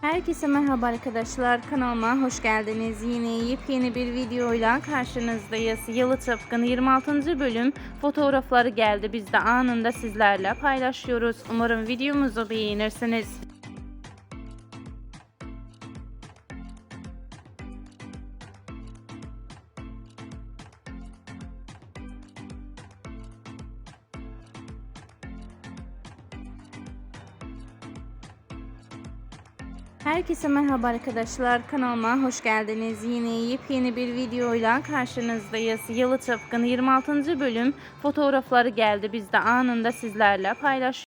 Herkese merhaba arkadaşlar kanalıma hoş geldiniz. Yine yepyeni bir videoyla karşınızdayız. Yalı Tıpkın 26. bölüm fotoğrafları geldi. Biz de anında sizlerle paylaşıyoruz. Umarım videomuzu beğenirsiniz. Herkese merhaba arkadaşlar kanalıma hoş geldiniz. Yine yepyeni bir videoyla karşınızdayız. Yalı Tıpkın 26. bölüm fotoğrafları geldi. Biz de anında sizlerle paylaşıyoruz.